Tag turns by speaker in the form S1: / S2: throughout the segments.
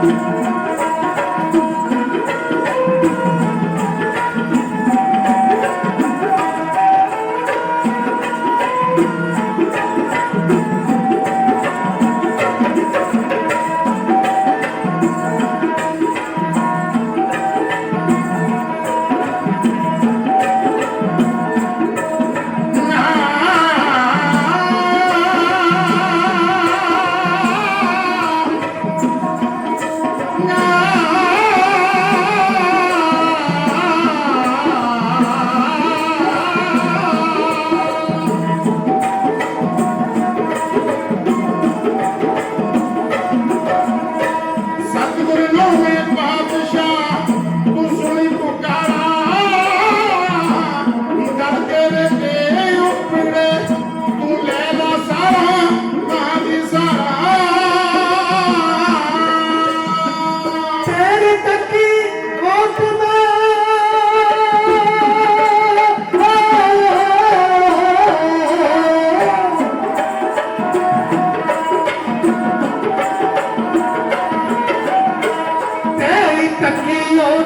S1: Thank
S2: you.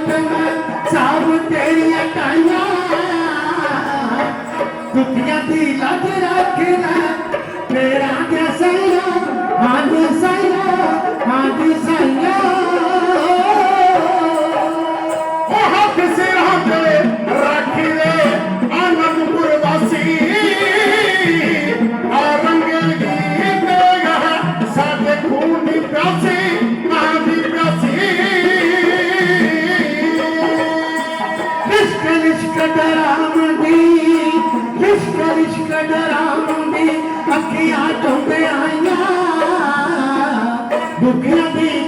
S2: ਤੱਕੀ ਤੇਰੀਆਂ ਕਾਈਆਂ ਦੁੱਖੀਆਂ ਦੀ ਲੱਜ ਰੱਖਣਾ ਤੇਰਾ ਦੇ ਸਈਆ ਹਾਂ ਦੀ ਸਈਆ ਹਾਂ ਦੀ ਸਈਆ ਡਰਾਉਂਦੀ ਰਿਸ਼ਕ ਰਿਸ਼ਕ ਡਰਾਉਂਦੀ ਅੱਖੀਆਂ ਚੁੰਦੇ ਆਈਆਂ ਦੁੱਖੀਆਂ ਦੀ